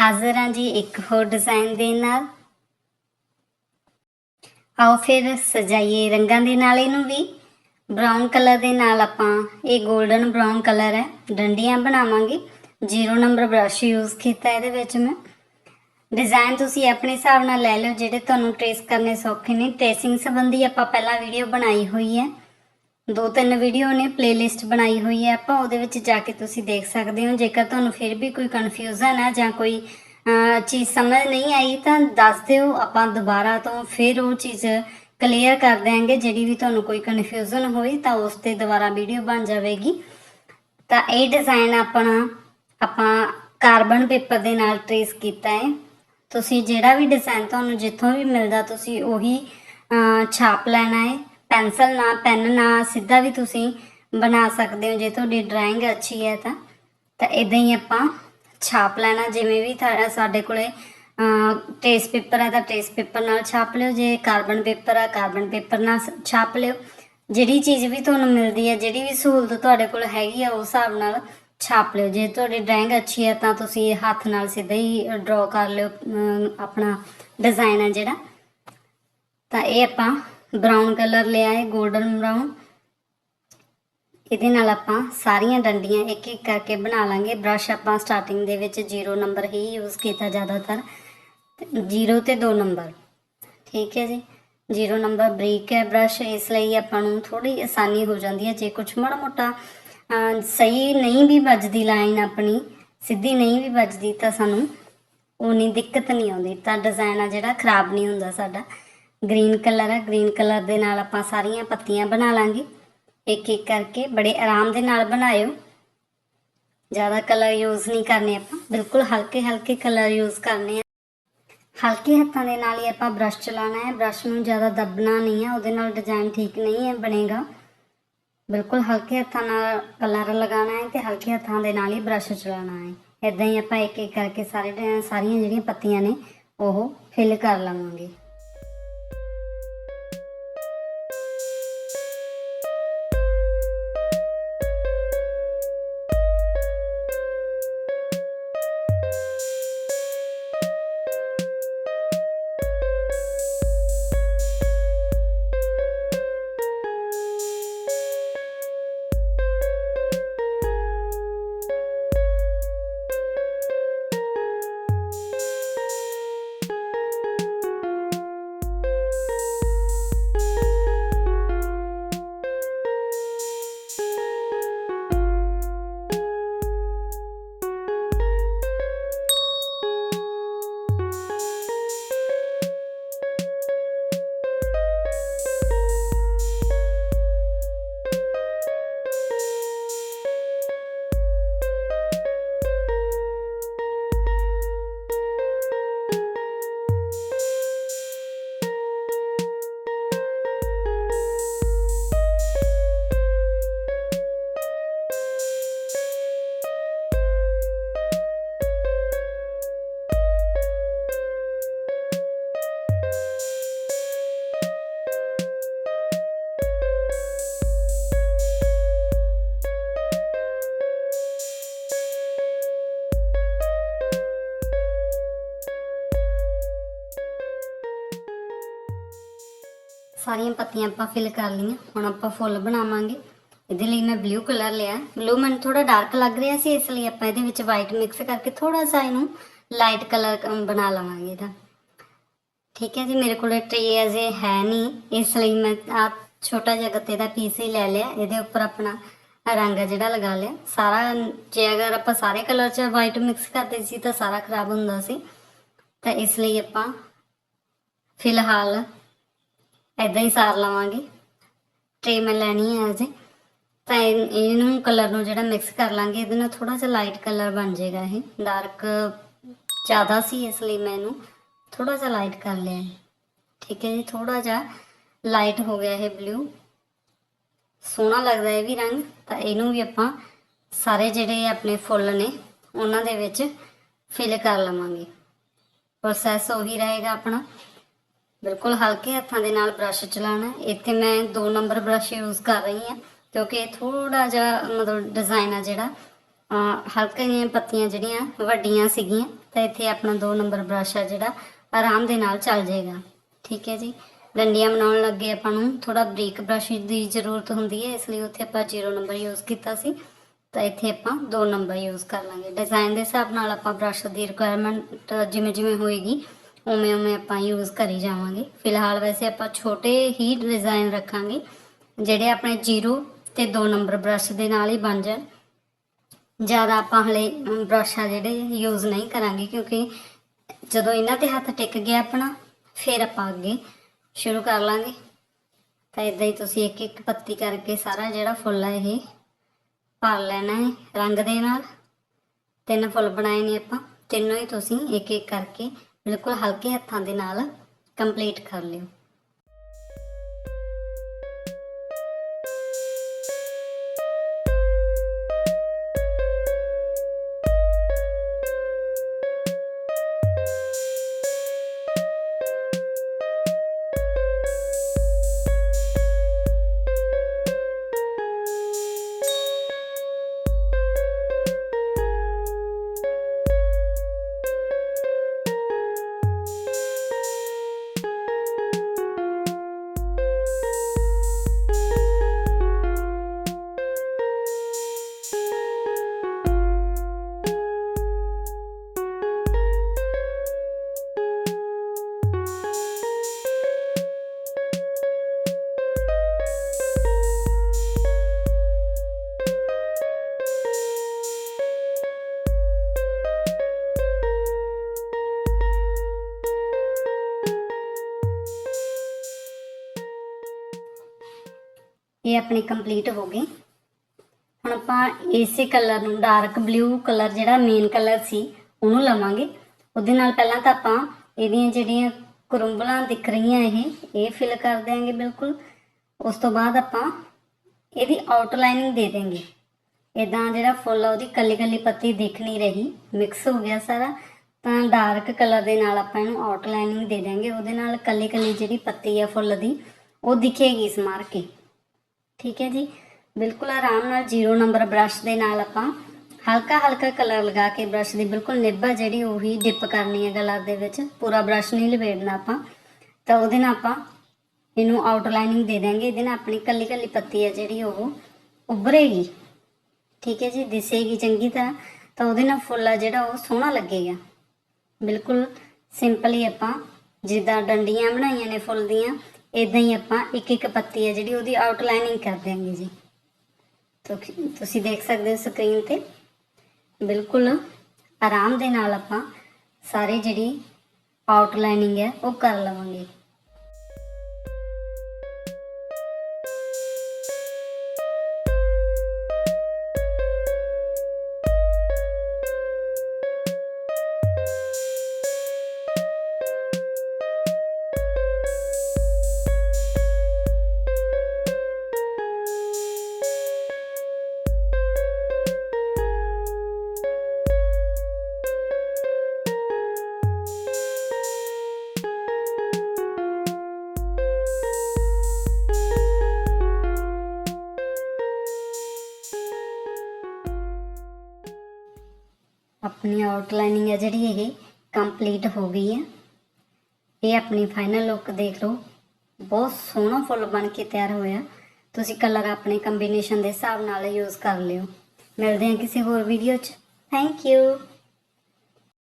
ਹਾਜ਼ਰ ਹਾਂ ਜੀ ਇੱਕ ਹੋਰ ਡਿਜ਼ਾਈਨ ਦੇ ਨਾਲ। ਆਓ ਫਿਰ ਸਜਾਈਏ ਰੰਗਾਂ ਦੇ ਨਾਲ ਇਹਨੂੰ ਵੀ। ਬ੍ਰਾਊਨ ਕਲਰ ਦੇ ਨਾਲ ਆਪਾਂ, ਇਹ 골ਡਨ ਬ੍ਰਾਊਨ ਕਲਰ ਹੈ, ਡੰਡੀਆਂ ਬਣਾਵਾਂਗੇ। ਜ਼ੀਰੋ ਨੰਬਰ ਬ੍ਰਸ਼ ਯੂਜ਼ ਕੀਤਾ ਇਹਦੇ ਵਿੱਚ ਮੈਂ। ਡਿਜ਼ਾਈਨ ਤੁਸੀਂ ਆਪਣੇ ਹਿਸਾਬ ਨਾਲ ਲੈ ਲਿਓ, ਜਿਹੜੇ ਤੁਹਾਨੂੰ ਟ੍ਰੇਸ ਕਰਨੇ ਸੌਖੇ ਨੇ। ਟ੍ਰੇਸਿੰਗ ਸੰਬੰਧੀ ਆਪਾਂ ਪਹਿਲਾਂ ਵੀਡੀਓ ਬਣਾਈ ਹੋਈ ਹੈ। ਦੋ ਤਿੰਨ ਵੀਡੀਓ ਨੇ ਪਲੇਲਿਸਟ ਬਣਾਈ ਹੋਈ ਹੈ। ਆਪਾਂ ਉਹਦੇ ਵਿੱਚ ਜਾ ਕੇ ਤੁਸੀਂ ਦੇਖ ਸਕਦੇ ਹੋ। ਜੇਕਰ ਤੁਹਾਨੂੰ ਫਿਰ ਵੀ ਕੋਈ ਕਨਫਿਊਜ਼ਨ ਹੈ ਜਾਂ ਕੋਈ ਚੀਜ਼ ਸਮਝ ਨਹੀਂ ਆਈ, ਤਾਂ ਦੱਸ ਦਿਓ। ਆਪਾਂ ਦੁਬਾਰਾ ਤੋਂ ਫਿਰ ਉਹ ਚੀਜ਼ ਕਲੀਅਰ ਕਰ ਦਿਆਂਗੇ। ਜਿਹੜੀ ਵੀ ਤੁਹਾਨੂੰ ਕੋਈ ਕਨਫਿਊਜ਼ਨ ਹੋਈ, ਤਾਂ ਉਸ ਤੇ ਦੁਬਾਰਾ ਵੀਡੀਓ ਬਣ ਜਾਵੇਗੀ। ਤਾਂ ਇਹ ਡਿਜ਼ਾਈਨ ਆਪਣਾ, ਆਪਾਂ ਕਾਰਬਨ ਪੇਪਰ ਦੇ ਨਾਲ ਟ੍ਰੇਸ ਕੀਤਾ ਹੈ। ਤੁਸੀਂ ਜਿਹੜਾ ਵੀ ਡਿਜ਼ਾਈਨ ਤੁਹਾਨੂੰ ਜਿੱਥੋਂ ਵੀ ਮਿਲਦਾ, ਤੁਸੀਂ ਉਹੀ ਛਾਪ ਲੈਣਾ ਹੈ। ਪੈਨਸਲ ਨਾਲ ਪੈਨ ਨਾਲ ਸਿੱਧਾ ਵੀ ਤੁਸੀਂ ਬਣਾ ਸਕਦੇ ਹੋ। ਜੇ ਤੁਹਾਡੀ ਡਰਾਇੰਗ ਅੱਛੀ ਹੈ ਤਾਂ ਤਾਂ ਇਦਾਂ ਹੀ ਆਪਾਂ ਛਾਪ ਲੈਣਾ। ਜਿਵੇਂ ਵੀ ਥਾ- ਸਾਡੇ ਕੋਲੇ ਟੇਸ ਪੇਪਰ ਹੈ ਤਾਂ ਟੇਸ ਪੇਪਰ ਨਾਲ ਛਾਪ ਲਿਓ। ਜੇ ਕਾਰਬਨ ਪੇਪਰ ਆ ਕਾਰਬਨ ਪੇਪਰ ਨਾਲ ਸ- ਛਾਪ ਲਿਓ। ਜਿਹੜੀ ਚੀਜ਼ ਵੀ ਤੁਹਾਨੂੰ ਮਿਲਦੀ ਹੈ, ਜਿਹੜੀ ਵੀ ਸਹੂਲਤ ਤੁਹਾਡੇ ਕੋਲ ਹੈਗੀ ਆ ਉਸ ਹਿਸਾਬ ਨਾਲ ਛਾਪ ਲਿਓ। ਜੇ ਤੁਹਾਡੀ ਡਰਾਇੰਗ ਅੱਛੀ ਹੈ ਤਾਂ ਤੁਸੀਂ ਹੱਥ ਨਾਲ ਸਿੱਧਾ ਹੀ ਡਰਾ ਕਰ ਲਿਓ। ਆਪਣਾ ਡਿਜ਼ਾਈਨ ਹੈ ਜਿਹੜਾ। ਤਾਂ ਇਹ ਆਪਾਂ ਬਰਾਊਨ ਕਲਰ ਲਿਆ ਹੈ 골ਡਨ ਬਰਾਊਨ ਇਹਦੇ ਨਾਲ ਆਪਾਂ ਸਾਰੀਆਂ ਡੰਡੀਆਂ ਇੱਕ ਇੱਕ ਕਰਕੇ ਬਣਾ ਲਾਂਗੇ। ਬ੍ਰਸ਼ ਆਪਾਂ ਸਟਾਰਟਿੰਗ ਦੇ ਵਿੱਚ 0 ਨੰਬਰ ਹੀ ਯੂਜ਼ ਕੀਤਾ ਜ਼ਿਆਦਾਤਰ। 0 ਤੇ 2 ਨੰਬਰ ਠੀਕ ਹੈ ਜੀ? 0 ਨੰਬਰ ਬਰੀਕ ਹੈ ਬ੍ਰਸ਼ ਇਸ ਲਈ ਆਪਾਂ ਨੂੰ ਥੋੜੀ ਆਸਾਨੀ ਹੋ ਜਾਂਦੀ ਹੈ। ਜੇ ਕੁਝ ਮਾੜਾ ਮੋਟਾ ਸਹੀ ਨਹੀਂ ਵੀ ਵੱਜਦੀ ਲਾਈਨ ਆਪਣੀ, ਸਿੱਧੀ ਨਹੀਂ ਵੀ ਵੱਜਦੀ ਤਾਂ ਸਾਨੂੰ ਉਨੀ ਦਿੱਕਤ ਨਹੀਂ ਆਉਂਦੀ। ਤਾਂ ਡਿਜ਼ਾਈਨ ਆ ਜਿਹੜਾ ਖਰਾਬ ਨਹੀਂ ਹੁੰਦਾ ਸਾਡਾ। ਗ੍ਰੀਨ ਕਲਰ ਹੈ ਗ੍ਰੀਨ ਕਲਰ ਦੇ ਨਾਲ ਆਪਾਂ ਸਾਰੀਆਂ ਪੱਤੀਆਂ ਬਣਾ ਲਾਂਗੇ। ਇੱਕ ਇੱਕ ਕਰਕੇ ਬੜੇ ਆਰਾਮ ਦੇ ਨਾਲ ਬਣਾਇਓ। ਜ਼ਿਆਦਾ ਕਲਰ ਯੂਜ਼ ਨਹੀਂ ਕਰਨੇ ਆਪਾਂ। ਬਿਲਕੁਲ ਹਲਕੇ ਹਲਕੇ ਕਲਰ ਯੂਜ਼ ਕਰਨੇ ਆ। ਹਲਕੇ ਹੱਥਾਂ ਦੇ ਨਾਲ ਹੀ ਆਪਾਂ ਬ੍ਰਸ਼ ਚਲਾਉਣਾ ਹੈ। ਬ੍ਰਸ਼ ਨੂੰ ਜ਼ਿਆਦਾ ਦੱਬਣਾ ਨਹੀਂ ਹੈ। ਉਹਦੇ ਨਾਲ ਡਿਜ਼ਾਈਨ ਠੀਕ ਨਹੀਂ ਹੈ, ਬਣੇਗਾ। ਬਿਲਕੁਲ ਹਲਕੇ ਹੱਥਾਂ ਨਾਲ ਕਲਰ ਲਗਾਉਣਾ ਹੈ ਤੇ ਹਲਕੇ ਹੱਥਾਂ ਦੇ ਨਾਲ ਹੀ ਬ੍ਰਸ਼ ਚਲਾਉਣਾ ਹੈ। ਇਦਾਂ ਹੀ ਆਪਾਂ ਇੱਕ ਇੱਕ ਕਰਕੇ ਸਾਰੇ ਡ- ਸਾਰੀਆਂ ਜਿਹੜੀਆਂ ਪੱਤੀਆਂ ਨੇ, ਉਹ ਫਿਲ ਕਰ ਲਵਾਂਗੇ। ਸਾਰੀਆਂ ਪੱਤੀਆਂ ਆਪਾਂ ਫਿਲ ਕਰ ਲਈਆਂ। ਹੁਣ ਆਪਾਂ ਫੁੱਲ ਬਣਾਵਾਂਗੇ। ਇਹਦੇ ਲਈ ਮੈਂ ਬਲੂ ਕਲਰ ਲਿਆ। ਬਲੂ ਮੈਨੂੰ ਥੋੜਾ ਡਾਰਕ ਲੱਗ ਰਿਹਾ ਸੀ, ਇਸ ਲਈ ਆਪਾਂ ਇਹਦੇ ਵਿੱਚ ਵਾਈਟ ਮਿਕਸ ਕਰਕੇ ਥੋੜਾ ਜਿਹਾ ਇਹਨੂੰ ਲਾਈਟ ਕਲਰ ਬਣਾ ਲਵਾਂਗੇ ਇਹਦਾ। ਠੀਕ ਹੈ ਜੀ, ਮੇਰੇ ਕੋਲ ਟ੍ਰੇ ਅਜੇ ਹੈ ਨਹੀਂ। ਇਸ ਲਈ ਮੈਂ ਆ ਛੋਟਾ ਜਿਹਾ ਗੱਤੇ ਦਾ ਪੀਸ ਹੀ ਲੈ ਲਿਆ। ਇਹਦੇ ਉੱਪਰ ਆਪਣਾ ਰੰਗ ਜਿਹੜਾ ਲਗਾ ਲਿਆ। ਸਾਰਾ, ਜੇ ਅਗਰ ਆਪਾਂ ਸਾਰੇ ਕਲਰ 'ਚ ਵਾਈਟ ਮਿਕਸ ਕਰਦੇ ਸੀ ਤਾਂ ਸਾਰਾ ਖਰਾਬ ਹੁੰਦਾ ਸੀ। ਤਾਂ ਇਸ ਲਈ ਆਪਾਂ ਫਿਲਹਾਲ ਐਦਾਂ ਹੀ ਸਾਰ ਲਵਾਂਗੇ। ਟ੍ਰੇ ਮੈਂ ਲੈਣੀ ਹੈ ਅਜੇ ਤਾਂ ਇਹਨੂੰ ਕਲਰ ਨੂੰ ਜਿਹੜਾ ਮਿਕਸ ਕਰ ਲਾਂਗੇ, ਇਹਦੇ ਨਾਲ ਥੋੜਾ ਜਿਹਾ ਲਾਈਟ ਕਲਰ ਬਣ ਜਾਏਗਾ ਇਹ। ਡਾਰਕ ਜ਼ਿਆਦਾ ਸੀ ਇਸ ਲਈ ਮੈਂ ਇਹਨੂੰ ਥੋੜਾ ਜਿਹਾ ਲਾਈਟ ਕਰ ਲਿਆ ਹੈ। ਠੀਕ ਹੈ ਜੀ ਥੋੜਾ ਜਿਹਾ ਲਾਈਟ ਹੋ ਗਿਆ ਇਹ ਬਲੂ ਸੋਹਣਾ ਲੱਗਦਾ ਇਹ ਵੀ ਰੰਗ। ਤਾਂ ਇਹਨੂੰ ਵੀ ਆਪਾਂ ਸਾਰੇ ਜਿਹੜੇ ਆਪਣੇ ਫੁੱਲ ਨੇ, ਉਹਨਾਂ ਦੇ ਵਿੱਚ ਫਿਲ ਕਰ ਲਵਾਂਗੇ। ਪ੍ਰੋਸੈਸ ਉਹੀ ਰਹੇਗਾ ਆਪਣਾ। ਬਿਲਕੁਲ ਹਲਕੇ ਹੱਥਾਂ ਦੇ ਨਾਲ ਬ੍ਰਸ਼ ਚਲਾਉਣਾ। ਇੱਥੇ ਮੈਂ 2 ਨੰਬਰ ਬ੍ਰਸ਼ ਯੂਜ਼ ਕਰ ਰਹੀ ਹਾਂ, ਕਿਉਂਕਿ ਇਹ ਥੋੜਾ ਜਿਹਾ ਮਤਲਬ ਡਿਜ਼ਾਈਨ ਆ ਜਿਹੜਾ। ਹਲਕੇ ਹਲਕੀਆਂ ਜਿਹੀਆਂ ਪੱਤੀਆਂ ਜਿਹੜੀਆਂ, ਵੱਡੀਆਂ ਸੀਗੀਆਂ, ਤਾਂ ਇੱਥੇ ਆਪਣਾ 2 ਨੰਬਰ ਬ੍ਰਸ਼ ਆ ਜਿਹੜਾ, ਆਰਾਮ ਦੇ ਨਾਲ ਚੱਲ ਜਾਏਗਾ। ਠੀਕ ਹੈ ਜੀ। ਡੰਡੀਆਂ ਬਣਾਉਣ ਲੱਗੇ ਆਪਾਂ ਨੂੰ ਥੋੜਾ ਬਰੀਕ ਬ੍ਰਸ਼ ਦੀ ਜ਼ਰੂਰਤ ਹੁੰਦੀ ਹੈ, ਇਸ ਲਈ ਉੱਥੇ ਆਪਾਂ 0 ਨੰਬਰ ਯੂਜ਼ ਕੀਤਾ ਸੀ। ਤਾਂ ਇੱਥੇ ਆਪਾਂ 2 ਨੰਬਰ ਯੂਜ਼ ਕਰ ਲਾਂਗੇ। ਡਿਜ਼ਾਈਨ ਦੇ ਹਿਸਾਬ ਨਾਲ ਆਪਾਂ ਬ੍ਰਸ਼ ਦੀ ਰਿਕੁਆਇਰਮੈਂਟ ਜਿਵੇਂ ਜਿਵੇਂ ਹੋਏਗੀ ਉਵੇਂ ਉਵੇਂ ਆਪਾਂ ਯੂਜ਼ ਕਰੀ ਜਾਵਾਂਗੇ। ਫਿਲਹਾਲ ਵੈਸੇ ਆਪਾਂ ਛੋਟੇ ਹੀ ਡਿਜ਼ਾਈਨ ਰੱਖਾਂਗੇ, ਜਿਹੜੇ ਆਪਣੇ 0 ਤੇ 2 ਨੰਬਰ ਬ੍ਰਸ਼ ਦੇ ਨਾਲ ਹੀ ਬਣ ਜਾਣ। ਜ਼ਿਆਦਾ ਆਪਾਂ ਹਲੇ ਬ੍ਰਸ਼ ਆ ਜਿਹੜੇ ਯੂਜ਼ ਨਹੀਂ ਕਰਾਂਗੇ, ਕਿਉਂਕਿ ਜਦੋਂ ਇਹਨਾਂ ਤੇ ਹੱਥ ਟਿਕ ਗਿਆ ਆਪਣਾ, ਫਿਰ ਆਪਾਂ ਅੱਗੇ ਸ਼ੁਰੂ ਕਰ ਲਾਂਗੇ। ਤਾਂ ਇਦਾਂ ਹੀ ਤੁਸੀਂ ਇੱਕ ਇੱਕ ਪੱਤੀ ਕਰਕੇ ਸਾਰਾ ਜਿਹੜਾ ਫੁੱਲ ਹੈ ਇਹ ਭਰ ਲੈਣਾ ਹੈ ਰੰਗ ਦੇ ਨਾਲ। ਤਿੰਨ ਫੁੱਲ ਬਣਾਏ ਨੇ ਆਪਾਂ, ਤਿੰਨੋਂ ਹੀ ਤੁਸੀਂ ਇੱਕ ਇੱਕ ਕਰਕੇ ਬਿਲਕੁਲ ਹਲਕੇ ਹੱਥਾਂ ਦੇ ਨਾਲ ਕੰਪਲੀਟ ਕਰ ਲਿਓ। ਇਹ ਆਪਣੀ ਕੰਪਲੀਟ ਹੋ ਗਈ। ਹੁਣ ਆਪਾਂ ਇਸੇ ਕਲਰ ਨੂੰ ਡਾਰਕ ਬਲੂ ਕਲਰ ਜਿਹੜਾ ਮੇਨ ਕਲਰ ਸੀ, ਉਹਨੂੰ ਲਵਾਂਗੇ। ਉਹਦੇ ਨਾਲ ਪਹਿਲਾਂ ਤਾਂ ਆਪਾਂ ਇਹਦੀਆਂ ਜਿਹੜੀਆਂ ਕਰੁੰਬਲਾਂ ਦਿਖ ਰਹੀਆਂ ਇਹ ਇਹ ਫਿਲ ਕਰ ਦਿਆਂਗੇ ਬਿਲਕੁਲ। ਉਸ ਤੋਂ ਬਾਅਦ ਆਪਾਂ ਇਹਦੀ ਆਊਟਲਾਈਨਿੰਗ ਦੇ ਦੇਂਗੇ ਇਦਾਂ ਜਿਹੜਾ ਫੁੱਲ ਆ, ਉਹਦੀ ਕੱਲੀ ਕੱਲੀ ਪੱਤੀ ਦਿਖ ਨਹੀਂ ਰਹੀ। ਮਿਕਸ ਹੋ ਗਿਆ ਸਾਰਾ। ਤਾਂ ਡਾਰਕ ਕਲਰ ਦੇ ਨਾਲ ਆਪਾਂ ਇਹਨੂੰ ਆਊਟਲਾਈਨਿੰਗ ਦੇ ਦਾਂਗੇ ਉਹਦੇ ਨਾਲ ਕੱਲੀ ਕੱਲੀ ਜਿਹੜੀ ਪੱਤੀ ਆ ਫੁੱਲ ਦੀ, ਉਹ ਦਿਖੇਗੀ ਸਮਾਰ ਕੇ ਠੀਕ ਹੈ ਜੀ। ਬਿਲਕੁਲ ਆਰਾਮ ਨਾਲ 0 ਨੰਬਰ ਬ੍ਰਸ਼ ਦੇ ਨਾਲ ਆਪਾਂ ਹਲਕਾ ਹਲਕਾ ਕਲਰ ਲਗਾ ਕੇ ਬ੍ਰਸ਼ ਦੀ ਬਿਲਕੁਲ ਨਿੱਬਾ ਜਿਹੜੀ ਉਹੀ ਡਿਪ ਕਰਨੀ ਹੈ ਗਲਾ ਦੇ ਵਿੱਚ, ਪੂਰਾ ਬ੍ਰਸ਼ ਨਹੀਂ ਲਪੇਟਣਾ ਆਪਾਂ। ਤਾਂ ਉਹਦੇ ਨਾਲ ਆਪਾਂ ਇਹਨੂੰ ਆਊਟਲਾਈਨਿੰਗ ਦੇ ਦਾਂਗੇ ਇਹਦੇ ਨਾਲ ਆਪਣੀ ਕੱਲੀ ਕੱਲੀ ਪੱਤੀ ਹੈ ਜਿਹੜੀ ਉਹ ਉੱਭਰੇਗੀ। ਠੀਕ ਹੈ ਜੀ, ਦਿਸੇਗੀ ਚੰਗੀ ਤਰ੍ਹਾਂ। ਤਾਂ ਉਹਦੇ ਨਾਲ ਫੁੱਲ ਆ ਜਿਹੜਾ ਉਹ ਸੋਹਣਾ ਲੱਗੇਗਾ। ਬਿਲਕੁਲ ਸਿੰਪਲੀ ਆਪਾਂ ਜਿੱਦਾਂ ਡੰਡੀਆਂ ਬਣਾਈਆਂ ਨੇ ਫੁੱਲ ਦੀਆਂ ਇਦਾਂ ਹੀ ਆਪਾਂ ਇੱਕ ਇੱਕ ਪੱਤੀ ਹੈ ਜਿਹੜੀ ਉਹਦੀ ਆਊਟਲਾਈਨਿੰਗ ਕਰ ਦਿਆਂਗੇ ਜੀ। ਤੋ ਤੁਸੀਂ ਦੇਖ ਸਕਦੇ ਹੋ ਸਕਰੀਨ ਤੇ। ਬਿਲਕੁਲ ਆਰਾਮ ਦੇ ਨਾਲ ਆਪਾਂ ਸਾਰੇ ਜਿਹੜੀ ਆਊਟਲਾਈਨਿੰਗ ਹੈ ਉਹ ਕਰ ਲਵਾਂਗੇ। ਆਪਣੀ ਆਊਟਲਾਈਨਿੰਗ ਹੈ ਜਿਹੜੀ ਇਹ ਕੰਪਲੀਟ ਹੋ ਗਈ ਹੈ। ਇਹ ਆਪਣੀ ਫਾਈਨਲ ਲੁੱਕ ਦੇਖ ਲਓ। ਬਹੁਤ ਸੋਹਣਾ ਫੁੱਲ ਬਣ ਕੇ ਤਿਆਰ ਹੋਇਆ। ਤੁਸੀਂ ਕਲਰ ਆਪਣੇ ਕੰਬੀਨੇਸ਼ਨ ਦੇ ਹਿਸਾਬ ਨਾਲ ਯੂਜ਼ ਕਰ ਲਿਓ। ਮਿਲਦੇ ਹਾਂ ਕਿਸੇ ਹੋਰ ਵੀਡੀਓ 'ਚ। Thank you